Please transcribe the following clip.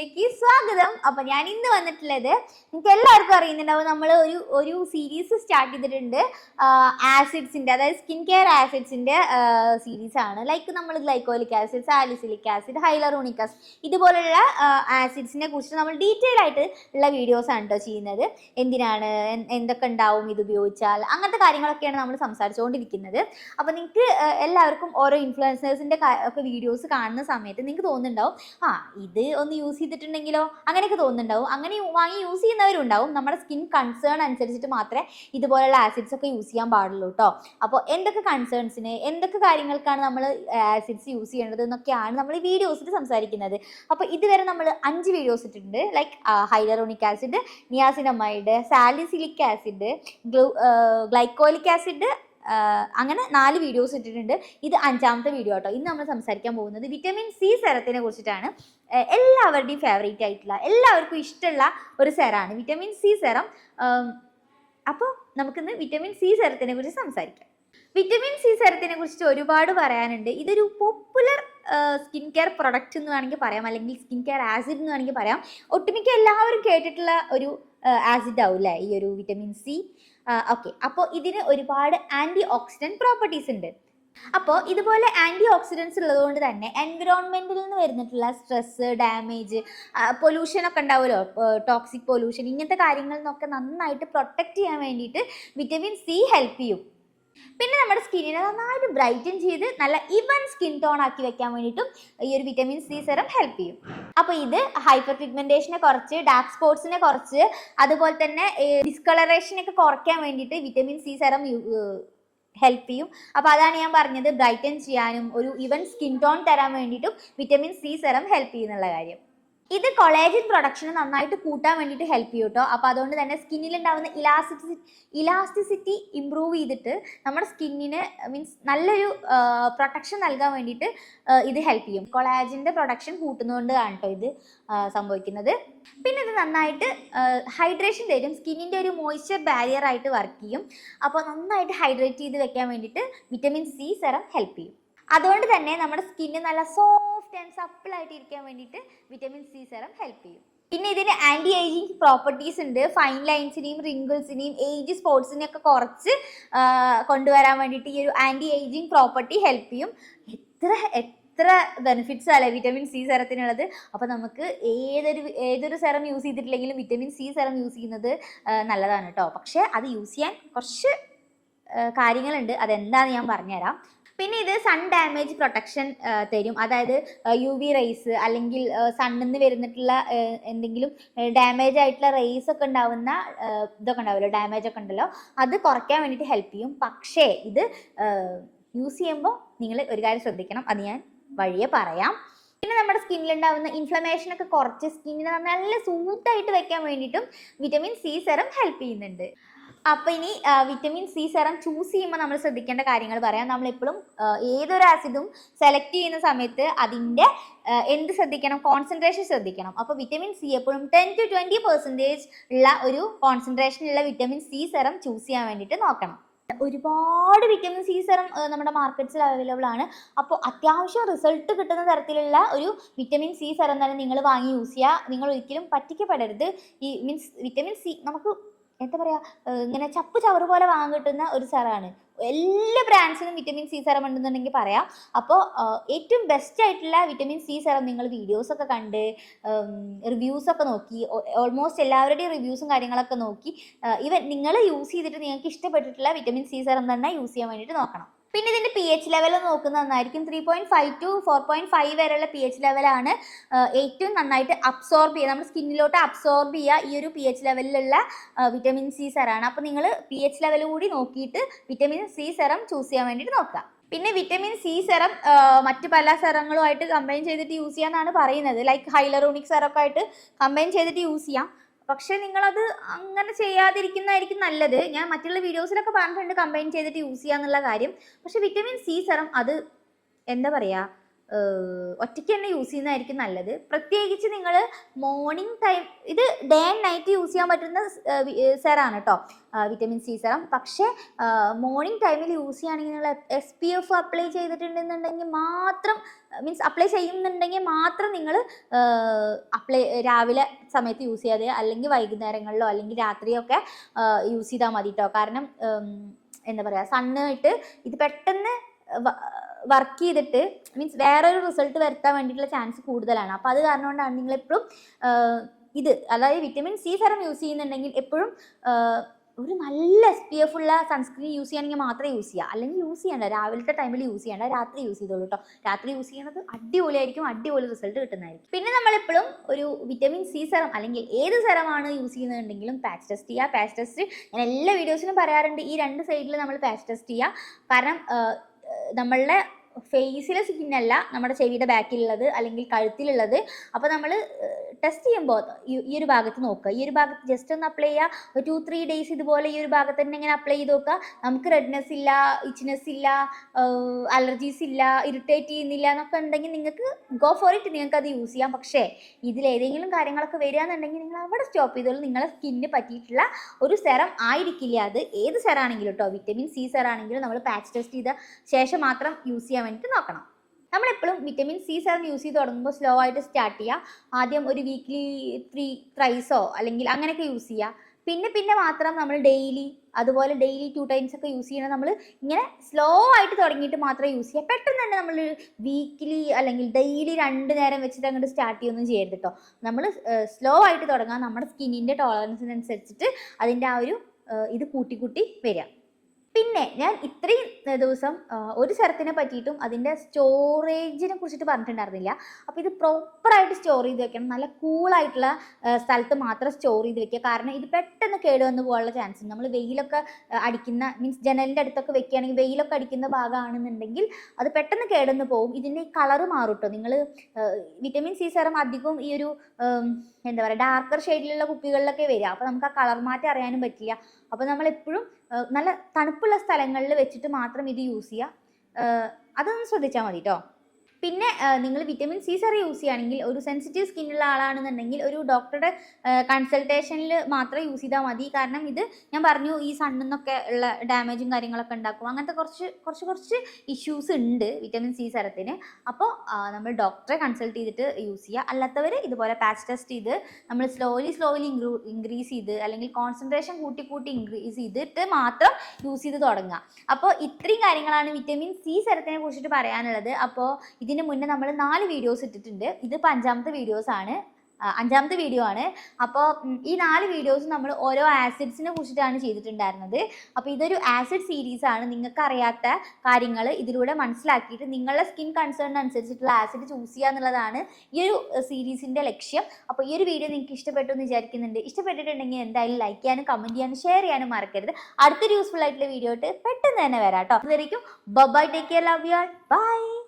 വീഡിയോയിലേക്ക് സ്വാഗതം. അപ്പൊ ഞാൻ ഇന്ന് വന്നിട്ടുള്ളത് നിങ്ങൾക്ക് എല്ലാവർക്കും അറിയുന്നുണ്ടാവും നമ്മൾ ഒരു ഒരു സീരീസ് സ്റ്റാർട്ട് ചെയ്തിട്ടുണ്ട്. ആസിഡ്സിന്റെ അതായത് സ്കിൻ കെയർ ആസിഡ്സിന്റെ സീരീസ് ആണ്. ലൈക്ക് നമ്മൾ glycolic acid salicylic acid hyaluronic acid ഇതുപോലുള്ള ആസിഡ്സിനെ കുറിച്ച് നമ്മൾ ഡീറ്റെയിൽ ആയിട്ട് ഉള്ള വീഡിയോസ് ആണ് കേട്ടോ ചെയ്യുന്നത്. എന്തിനാണ് എന്തൊക്കെ ഉണ്ടാവും ഇത് ഉപയോഗിച്ചാൽ അങ്ങനത്തെ കാര്യങ്ങളൊക്കെയാണ് നമ്മൾ സംസാരിച്ചുകൊണ്ടിരിക്കുന്നത് അപ്പോൾ നിങ്ങൾക്ക് എല്ലാവർക്കും ഓരോ ഇൻഫ്ലുവൻസേഴ്സിന്റെ ഒക്കെ വീഡിയോസ് കാണുന്ന സമയത്ത് നിങ്ങൾക്ക് തോന്നുന്നുണ്ടാവും ആ ഇത് ഒന്ന് യൂസ് ചെയ്തിട്ടുണ്ടെങ്കിലോ? അങ്ങനെയൊക്കെ തോന്നുന്നുണ്ടാവും. അങ്ങനെ വാങ്ങി യൂസ് ചെയ്യുന്നവരുണ്ടാവും. നമ്മുടെ സ്കിൻ കൺസേൺ അനുസരിച്ചിട്ട് മാത്രമേ ഇതുപോലുള്ള ആസിഡ്സ് ഒക്കെ യൂസ് ചെയ്യാൻ പാടുള്ളൂ കേട്ടോ അപ്പോൾ എന്തൊക്കെ കൺസേൺസിന് എന്തൊക്കെ കാര്യങ്ങൾക്കാണ് നമ്മൾ ആസിഡ്സ് യൂസ് ചെയ്യേണ്ടത് എന്നൊക്കെയാണ് നമ്മൾ ഈ വീഡിയോസിൽ സംസാരിക്കുന്നത്. അപ്പോൾ ഇതുവരെ നമ്മൾ അഞ്ച് വീഡിയോസ് ഇട്ടിട്ടുണ്ട്. Like hyaluronic acid niacinamide salicylic acid glycolic acid അങ്ങനെ നാല് വീഡിയോസ് ഇട്ടിട്ടുണ്ട്. ഇത് അഞ്ചാമത്തെ വീഡിയോ കേട്ടോ ഇന്ന് നമ്മൾ സംസാരിക്കാൻ പോകുന്നത് വിറ്റമിൻ സി സെറത്തിനെ കുറിച്ചിട്ടാണ്. എല്ലാവരുടെയും ഫേവറേറ്റ് ആയിട്ടുള്ള എല്ലാവർക്കും ഇഷ്ടമുള്ള ഒരു സെറാണ് വിറ്റമിൻ സി സെറം അപ്പോൾ നമുക്കിന്ന് വിറ്റമിൻ സി സെറത്തിനെ കുറിച്ച് സംസാരിക്കാം. വിറ്റമിൻ സി സെറത്തിനെ കുറിച്ച് ഒരുപാട് പറയാനുണ്ട്. ഇതൊരു പോപ്പുലർ സ്കിൻ കെയർ പ്രൊഡക്റ്റ് എന്ന് വേണമെങ്കിൽ പറയാം. അല്ലെങ്കിൽ സ്കിൻ കെയർ ആസിഡ് എന്ന് വേണമെങ്കിൽ പറയാം. ഒട്ടുമിക്ക എല്ലാവരും കേട്ടിട്ടുള്ള ഒരു ആസിഡ് ആവും അല്ലേ ഈ ഒരു വിറ്റമിൻ സി ഓക്കെ അപ്പോൾ ഇതിന് ഒരുപാട് ആന്റി ഓക്സിഡന്റ് പ്രോപ്പർട്ടീസ് ഉണ്ട്. അപ്പോൾ ഇതുപോലെ ആന്റി ഓക്സിഡൻസ് ഉള്ളതുകൊണ്ട് തന്നെ എൻവിറോൺമെന്റിൽ നിന്ന് വരുന്നിട്ടുള്ള സ്ട്രെസ് ഡാമേജ് പൊല്യൂഷൻ ഒക്കെ ഉണ്ടാവുമല്ലോ? ടോക്സിക് പൊല്യൂഷൻ ഇങ്ങനത്തെ കാര്യങ്ങളിൽ നിന്നൊക്കെ നന്നായിട്ട് പ്രൊട്ടക്റ്റ് ചെയ്യാൻ വേണ്ടിയിട്ട് വിറ്റമിൻ സി ഹെൽപ്പ് ചെയ്യും. പിന്നെ നമ്മുടെ സ്കിന്നിനെ നന്നായിട്ട് ബ്രൈറ്റൻ ചെയ്ത് നല്ല ഇവൻ സ്കിൻ ടോൺ ആക്കി വെക്കാൻ വേണ്ടിയിട്ടും ഈ ഒരു വിറ്റമിൻ സി സെറം ഹെൽപ്പ് ചെയ്യും. അപ്പോൾ ഇത് ഹൈപ്പർ പിഗ്മെന്റേഷനെ കുറച്ച് ഡാർക്ക് സ്പോട്സിനെ കുറച്ച് അതുപോലെ തന്നെ ഡിസ്കളറേഷനൊക്കെ കുറയ്ക്കാൻ വേണ്ടിയിട്ട് വിറ്റമിൻ സി സെറം ഹെൽപ്പ് ചെയ്യും. അപ്പോൾ അതാണ് ഞാൻ പറഞ്ഞത് ബ്രൈറ്റൻ ചെയ്യാനും ഒരു ഇവൻ സ്കിൻ ടോൺ തരാൻ വേണ്ടിയിട്ടും വിറ്റമിൻ സി സെറം ഹെൽപ്പ് ചെയ്യുന്നുള്ള കാര്യം. ഇത് കൊളേജിൻ പ്രൊഡക്ഷനെ നന്നായിട്ട് കൂട്ടാൻ വേണ്ടിയിട്ട് ഹെൽപ്പ് ചെയ്യും കേട്ടോ അപ്പോൾ അതുകൊണ്ട് തന്നെ സ്കിന്നിൽ ഉണ്ടാകുന്ന ഇലാസ്റ്റിസിറ്റി ഇലാസ്റ്റിസിറ്റി ഇമ്പ്രൂവ് ചെയ്തിട്ട് നമ്മുടെ സ്കിന്നിന് മീൻസ് നല്ലൊരു പ്രൊട്ടക്ഷൻ നൽകാൻ വേണ്ടിയിട്ട് ഇത് ഹെൽപ്പ് ചെയ്യും. കൊളാജിന്റെ പ്രൊഡക്ഷൻ കൂട്ടുന്നതുകൊണ്ടാണ് കേട്ടോ ഇത് സംഭവിക്കുന്നത്. പിന്നെ ഇത് നന്നായിട്ട് ഹൈഡ്രേഷൻ തരും. സ്കിന്നിന്റെ ഒരു മോയ്സ്ചർ ബാരിയർ ആയിട്ട് വർക്ക് ചെയ്യും. അപ്പോൾ നന്നായിട്ട് ഹൈഡ്രേറ്റ് ചെയ്ത് വെക്കാൻ വേണ്ടിയിട്ട് വിറ്റമിൻ സി സെറം ഹെൽപ്പ് ചെയ്യും. അതുകൊണ്ട് തന്നെ നമ്മുടെ സ്കിന്ന് നല്ല സോഫ്റ്റ് ആൻഡ് സപ്പിൾ ആയിട്ട് ഇരിക്കാൻ വേണ്ടിയിട്ട് വിറ്റമിൻ സി സെറം ഹെൽപ്പ് ചെയ്യും. പിന്നെ ഇതിന് ആന്റി ഏജിങ് പ്രോപ്പർട്ടീസ് ഉണ്ട്. ഫൈൻ ലൈൻസിനെയും റിങ്കിൾസിനെയും ഏജ് സ്പോട്സിനെയും ഒക്കെ കുറച്ച് കൊണ്ടുവരാൻ വേണ്ടിയിട്ട് ഈ ഒരു ആന്റി ഏജിങ് പ്രോപ്പർട്ടി ഹെൽപ്പ് ചെയ്യും. എത്ര എത്ര ബെനിഫിറ്റ്സ് അല്ലേ വിറ്റമിൻ സി സെറത്തിനുള്ളത് അപ്പോൾ നമുക്ക് ഏതൊരു ഏതൊരു സെറം യൂസ് ചെയ്തിട്ടില്ലെങ്കിലും വിറ്റമിൻ സി സെറം യൂസ് ചെയ്യുന്നത് നല്ലതാണ് കേട്ടോ. പക്ഷേ അത് യൂസ് ചെയ്യാൻ കുറച്ച് കാര്യങ്ങളുണ്ട്. അതെന്താണെന്ന് ഞാൻ പറഞ്ഞുതരാം. പിന്നെ ഇത് സൺ ഡാമേജ് പ്രൊട്ടക്ഷൻ തരും. അതായത് യു വി റേസ് അല്ലെങ്കിൽ സണ്ണിൽ നിന്ന് വരുന്നിട്ടുള്ള എന്തെങ്കിലും ഡാമേജ് ആയിട്ടുള്ള റേസ് ഒക്കെ ഉണ്ടാവുന്ന ഇതൊക്കെ ഉണ്ടാവുമല്ലോ ഡാമേജ് ഒക്കെ ഉണ്ടല്ലോ. അത് കുറയ്ക്കാൻ വേണ്ടിയിട്ട് ഹെൽപ്പ് ചെയ്യും. പക്ഷേ ഇത് യൂസ് ചെയ്യുമ്പോൾ നിങ്ങൾ ഒരു കാര്യം ശ്രദ്ധിക്കണം. അത് ഞാൻ വഴിയെ പറയാം. പിന്നെ നമ്മുടെ സ്കിന്നിലുണ്ടാവുന്ന ഇൻഫ്ലമേഷൻ ഒക്കെ കുറച്ച് സ്കിന്നിനെ നല്ല സൂത്തായിട്ട് വെക്കാൻ വേണ്ടിയിട്ടും വിറ്റമിൻ സി സെറം ഹെൽപ്പ് ചെയ്യുന്നുണ്ട്. അപ്പോൾ ഇനി വിറ്റമിൻ സി സെറം ചൂസ് ചെയ്യുമ്പോൾ നമ്മൾ ശ്രദ്ധിക്കേണ്ട കാര്യങ്ങൾ പറയാം. നമ്മളെപ്പോഴും ഏതൊരു ആസിഡും സെലക്ട് ചെയ്യുന്ന സമയത്ത് അതിന്റെ എന്ത് ശ്രദ്ധിക്കണം? കോൺസെൻട്രേഷൻ ശ്രദ്ധിക്കണം. അപ്പോൾ വിറ്റമിൻ സി എപ്പോഴും ടെൻ ടു ട്വന്റി പെർസെന്റേജ് ഉള്ള ഒരു കോൺസെൻട്രേഷൻ ഉള്ള വിറ്റമിൻ സി സെറം ചൂസ് ചെയ്യാൻ വേണ്ടിയിട്ട് നോക്കണം. ഒരുപാട് വിറ്റമിൻ സി സെറം നമ്മുടെ മാർക്കറ്റ്സിൽ അവൈലബിൾ ആണ്. അപ്പോൾ അത്യാവശ്യം റിസൾട്ട് കിട്ടുന്ന തരത്തിലുള്ള ഒരു വിറ്റമിൻ സി സെറം തന്നെ നിങ്ങൾ വാങ്ങി യൂസ് ചെയ്യുക. നിങ്ങൾ ഒരിക്കലും പറ്റിക്കപ്പെടരുത്. ഈ മീൻസ് വിറ്റമിൻ സി നമുക്ക് എന്താ പറയാ ഇങ്ങനെ ചപ്പ് ചവറ് പോലെ വാങ്ങിട്ടുന്ന ഒരു സെറാണ്. എല്ലാ ബ്രാൻഡ്സിനും വിറ്റമിൻ സി സെറം ഉണ്ടെന്നുണ്ടെങ്കിൽ പറയാം. അപ്പോൾ ഏറ്റവും ബെസ്റ്റ് ആയിട്ടുള്ള വിറ്റമിൻ സി സെറം നിങ്ങൾ വീഡിയോസൊക്കെ കണ്ട് റിവ്യൂസ് ഒക്കെ നോക്കി ഓൾമോസ്റ്റ് എല്ലാവരുടെയും റിവ്യൂസും കാര്യങ്ങളൊക്കെ നോക്കി ഇവൻ നിങ്ങൾ യൂസ് ചെയ്തിട്ട് നിങ്ങൾക്ക് ഇഷ്ടപ്പെട്ടിട്ടുള്ള വിറ്റമിൻ സി സെറം തന്നെ യൂസ് ചെയ്യാൻ വേണ്ടിയിട്ട് നോക്കണം. പിന്നെ ഇതിന്റെ പി എച്ച് ലെവൽ നോക്കുന്നത് നന്നായിരിക്കും. Three point five to four point five വരെയുള്ള പി എച്ച് ലെവലാണ് ഏറ്റവും നന്നായിട്ട് അബ്സോർബ് ചെയ്യുക. നമ്മുടെ സ്കിന്നിലോട്ട് അബ്സോർബ് ചെയ്യുക ഈ ഒരു പി എച്ച് ലെവലിലുള്ള വിറ്റമിൻ സി സെറാണ് അപ്പോൾ നിങ്ങൾ പി എച്ച് ലെവൽ കൂടി നോക്കിയിട്ട് വിറ്റമിൻ സി സെറം ചൂസ് ചെയ്യാൻ വേണ്ടിയിട്ട് നോക്കുക. പിന്നെ വിറ്റമിൻ സി സെറം മറ്റ് പല സെറങ്ങളുമായിട്ട് കമ്പൈൻ ചെയ്തിട്ട് യൂസ് ചെയ്യാമെന്നാണ് പറയുന്നത്. ലൈക്ക് ഹൈലറോണിക് സെറമൊക്കെ ആയിട്ട് കമ്പൈൻ ചെയ്തിട്ട് യൂസ് ചെയ്യാം. പക്ഷെ നിങ്ങളത് അങ്ങനെ ചെയ്യാതിരിക്കുന്നതായിരിക്കും നല്ലത്. ഞാൻ മറ്റുള്ള വീഡിയോസിലൊക്കെ പറഞ്ഞിട്ടുണ്ട് കമ്പൈൻ ചെയ്തിട്ട് യൂസ് ചെയ്യാന്നുള്ള കാര്യം. പക്ഷെ വിറ്റമിൻ സി സെറം അത് എന്താ പറയുക ഒറ്റയ്ക്ക് തന്നെ യൂസ് ചെയ്യുന്നതായിരിക്കും നല്ലത്. പ്രത്യേകിച്ച് നിങ്ങൾ മോർണിംഗ് ടൈം ഇത് ഡേ ആൻഡ് നൈറ്റ് യൂസ് ചെയ്യാൻ പറ്റുന്ന സെറാണ് കേട്ടോ വിറ്റമിൻ സി സെറം പക്ഷേ മോർണിംഗ് ടൈമിൽ യൂസ് ചെയ്യുകയാണെങ്കിൽ നിങ്ങൾ എസ് പി എഫ് അപ്ലൈ ചെയ്തിട്ടുണ്ടെന്നുണ്ടെങ്കിൽ മാത്രം മീൻസ് അപ്ലൈ ചെയ്യുന്നുണ്ടെങ്കിൽ മാത്രം നിങ്ങൾ അപ്ലൈ രാവിലെ സമയത്ത് യൂസ് ചെയ്യാതെ അല്ലെങ്കിൽ വൈകുന്നേരങ്ങളിലോ അല്ലെങ്കിൽ രാത്രിയൊക്കെ യൂസ് ചെയ്താൽ മതി കേട്ടോ കാരണം എന്താ പറയുക സണ്ണായിട്ട് ഇത് പെട്ടെന്ന് വർക്ക് ചെയ്തിട്ട് മീൻസ് വേറൊരു റിസൾട്ട് വരുത്താൻ വേണ്ടിയിട്ടുള്ള ചാൻസ് കൂടുതലാണ്. അപ്പോൾ അത് കാരണം കൊണ്ടാണ് നിങ്ങൾ എപ്പോഴും ഇത് അതായത് വിറ്റമിൻ സി സെറം യൂസ് ചെയ്യുന്നുണ്ടെങ്കിൽ എപ്പോഴും ഒരു നല്ല എസ് പി എഫ് ഉള്ള സൺസ്ക്രീൻ യൂസ് ചെയ്യണമെങ്കിൽ മാത്രമേ യൂസ് ചെയ്യുക. അല്ലെങ്കിൽ യൂസ് ചെയ്യണ്ട രാവിലത്തെ ടൈമിൽ യൂസ് ചെയ്യണ്ട രാത്രി യൂസ് ചെയ്തോളൂ കേട്ടോ രാത്രി യൂസ് ചെയ്യുന്നത് അടിപൊളിയായിരിക്കും അടിപൊളി റിസൾട്ട് കിട്ടുന്നതായിരിക്കും. പിന്നെ നമ്മളെപ്പോഴും ഒരു വിറ്റമിൻ സി സെറം അല്ലെങ്കിൽ ഏത് സെറമാണ് യൂസ് ചെയ്യുന്നുണ്ടെങ്കിലും പാച്ച് ടെസ്റ്റ് ചെയ്യുക. പാച്ച് ടെസ്റ്റ് ഞാൻ എല്ലാ വീഡിയോസിനും പറയാറുണ്ട് ഈ രണ്ട് സൈഡിൽ നമ്മൾ പാച്ച് ടെസ്റ്റ് ചെയ്യുക. കാരണം നമ്മളുടെ ഫേസിലെ സ്കിന്നല്ല നമ്മുടെ ചെവിയുടെ ബാക്കിലുള്ളത് അല്ലെങ്കിൽ കഴുത്തിലുള്ളത്. അപ്പോൾ നമ്മൾ ടെസ്റ്റ് ചെയ്യുമ്പോൾ ഈ ഒരു ഭാഗത്ത് നോക്കുക. ഈ ഒരു ഭാഗത്ത് ജസ്റ്റ് ഒന്ന് അപ്ലൈ ചെയ്യുക. ഒരു ടു ത്രീ ഡേയ്സ് ഇതുപോലെ ഈ ഒരു ഭാഗത്ത് തന്നെ ഇങ്ങനെ അപ്ലൈ ചെയ്ത് നോക്കുക. നമുക്ക് റെഡ്നെസ് ഇല്ല ഇച്ച്നെസ് ഇല്ല അലർജീസ് ഇല്ല ഇറിറ്റേറ്റ് ചെയ്യുന്നില്ല എന്നൊക്കെ ഉണ്ടെങ്കിൽ നിങ്ങൾക്ക് ഗോ ഫോർ ഇറ്റ് നിങ്ങൾക്ക് അത് യൂസ് ചെയ്യാം. പക്ഷേ ഇതിൽ ഏതെങ്കിലും കാര്യങ്ങളൊക്കെ വരികയാണെന്നുണ്ടെങ്കിൽ നിങ്ങൾ അവിടെ സ്റ്റോപ്പ് ചെയ്തോളൂ. നിങ്ങളെ സ്കിന്നിന് പറ്റിയിട്ടുള്ള ഒരു സെറം ആയിരിക്കില്ല അത്. ഏത് സെറാണെങ്കിലും കേട്ടോ വിറ്റമിൻ സി സെറാണെങ്കിലും നമ്മൾ പാച്ച് ടെസ്റ്റ് ചെയ്ത ശേഷം മാത്രം യൂസ് ചെയ്യാൻ വേണ്ടിയിട്ട് നോക്കണം. നമ്മളെപ്പോഴും വിറ്റമിൻ സി സെറം യൂസ് ചെയ്ത് തുടങ്ങുമ്പോൾ സ്ലോ ആയിട്ട് സ്റ്റാർട്ട് ചെയ്യുക ആദ്യം ഒരു വീക്ക്ലി ത്രീ ത്രൈസോ അല്ലെങ്കിൽ അങ്ങനെയൊക്കെ യൂസ് ചെയ്യുക പിന്നെ പിന്നെ മാത്രം നമ്മൾ ഡെയിലി അതുപോലെ ഡെയിലി ടു ടൈംസ് ഒക്കെ യൂസ് ചെയ്യണം നമ്മൾ ഇങ്ങനെ സ്ലോ ആയിട്ട് തുടങ്ങിയിട്ട് മാത്രം യൂസ് ചെയ്യുക പെട്ടെന്ന് തന്നെ നമ്മൾ വീക്ക്ലി അല്ലെങ്കിൽ ഡെയിലി രണ്ട് നേരം വെച്ചിട്ട് അങ്ങോട്ട് സ്റ്റാർട്ട് ചെയ്യൊന്നും ചെയ്യരുത് കേട്ടോ നമ്മൾ സ്ലോ ആയിട്ട് തുടങ്ങാം. നമ്മുടെ സ്കിന്നിന്റെ ടോളറൻസിനനുസരിച്ചിട്ട് അതിന്റെ ആ ഒരു ഇത് കൂട്ടി കൂട്ടി വരിക പിന്നെ ഞാൻ ഇത്രയും ദിവസം ഒരു സ്ഥലത്തിനെ പറ്റിയിട്ടും അതിന്റെ സ്റ്റോറേജിനെ കുറിച്ചിട്ട് പറഞ്ഞിട്ടുണ്ടായിരുന്നില്ല. അപ്പോൾ ഇത് പ്രോപ്പറായിട്ട് സ്റ്റോർ ചെയ്ത് വെക്കണം. നല്ല കൂളായിട്ടുള്ള സ്ഥലത്ത് മാത്രം സ്റ്റോർ ചെയ്ത് വെക്കുക. കാരണം ഇത് പെട്ടെന്ന് കേടുവന്ന് പോകാനുള്ള ചാൻസ് ഉണ്ട്. നമ്മൾ വെയിലൊക്കെ അടിക്കുന്ന മീൻസ് ജനലിന്റെ അടുത്തൊക്കെ വെക്കുകയാണെങ്കിൽ വെയിലൊക്കെ അടിക്കുന്ന ഭാഗമാണെന്നുണ്ടെങ്കിൽ അത് പെട്ടെന്ന് കേടുവന്ന് പോകും. ഇതിന്റെ ഈ കളറ് മാറും കേട്ടോ നിങ്ങൾ വിറ്റമിൻ സി സെറം അധികവും ഈ ഒരു എന്താ പറയുക ഡാർക്കർ ഷെയ്ഡിലുള്ള കുപ്പികളിലൊക്കെ വരിക. അപ്പോൾ നമുക്ക് ആ കളർ മാറ്റം അറിയാനും പറ്റില്ല. അപ്പോൾ നമ്മൾ എപ്പോഴും നല്ല തണുപ്പുള്ള സ്ഥലങ്ങളിൽ വെച്ചിട്ട് മാത്രം ഇത് യൂസ് ചെയ്യുക. അതൊന്ന് ശ്രദ്ധിച്ചാൽ മതി കേട്ടോ പിന്നെ നിങ്ങൾ വിറ്റമിൻ സി സെറി യൂസ് ചെയ്യുകയാണെങ്കിൽ ഒരു സെൻസിറ്റീവ് സ്കിന്നുള്ള ആളാണെന്നുണ്ടെങ്കിൽ ഒരു ഡോക്ടറുടെ കൺസൾട്ടേഷനിൽ മാത്രം യൂസ് ചെയ്താൽ മതി. കാരണം ഇത് ഞാൻ പറഞ്ഞു ഈ സണ്ണിന്നൊക്കെ ഉള്ള ഡാമേജും കാര്യങ്ങളൊക്കെ ഉണ്ടാക്കും. അങ്ങനത്തെ കുറച്ച് കുറച്ച് കുറച്ച് ഇഷ്യൂസ് ഉണ്ട് വിറ്റമിൻ സി സെറത്തിന് അപ്പോൾ നമ്മൾ ഡോക്ടറെ കൺസൾട്ട് ചെയ്തിട്ട് യൂസ് ചെയ്യുക. അല്ലാത്തവർ ഇതുപോലെ പാച്ച് ടെസ്റ്റ് ചെയ്ത് നമ്മൾ സ്ലോലി സ്ലോലി ഇൻക്രൂ ഇൻക്രീസ് ചെയ്ത് അല്ലെങ്കിൽ കോൺസെൻട്രേഷൻ കൂട്ടി കൂട്ടി ഇൻക്രീസ് ചെയ്തിട്ട് മാത്രം യൂസ് ചെയ്ത് തുടങ്ങുക. അപ്പോൾ ഇത്രയും കാര്യങ്ങളാണ് വിറ്റമിൻ സി സെറത്തിനെ കുറിച്ചിട്ട് പറയാനുള്ളത്. അപ്പോൾ ഇതിന് മുന്നേ നമ്മൾ നാല് വീഡിയോസ് ഇട്ടിട്ടുണ്ട്. ഇതിപ്പോൾ അഞ്ചാമത്തെ വീഡിയോസ് ആണ്. അഞ്ചാമത്തെ വീഡിയോ ആണ്. അപ്പോൾ ഈ നാല് വീഡിയോസ് നമ്മൾ ഓരോ ആസിഡ്സിനെ കുറിച്ചിട്ടാണ് ചെയ്തിട്ടുണ്ടായിരുന്നത്. അപ്പോൾ ഇതൊരു ആസിഡ് സീരീസ് ആണ്. നിങ്ങൾക്ക് അറിയാത്ത കാര്യങ്ങൾ ഇതിലൂടെ മനസ്സിലാക്കിയിട്ട് നിങ്ങളുടെ സ്കിൻ കൺസേൺ അനുസരിച്ചിട്ടുള്ള ആസിഡ് ചൂസ് ചെയ്യുക എന്നുള്ളതാണ് ഈ ഒരു സീരീസിന്റെ ലക്ഷ്യം. അപ്പോൾ ഈ ഒരു വീഡിയോ നിങ്ങൾക്ക് ഇഷ്ടപ്പെട്ടു എന്ന് വിചാരിക്കുന്നുണ്ട്. ഇഷ്ടപ്പെട്ടിട്ടുണ്ടെങ്കിൽ എന്തായാലും ലൈക്ക് ചെയ്യാനും കമന്റ് ചെയ്യാനും ഷെയർ ചെയ്യാനും മറക്കരുത്. അടുത്തൊരു യൂസ്ഫുൾ ആയിട്ടുള്ള വീഡിയോ ആയിട്ട് പെട്ടെന്ന് തന്നെ വരാം കേട്ടോ. അതുവരേക്കും bye take care love you bye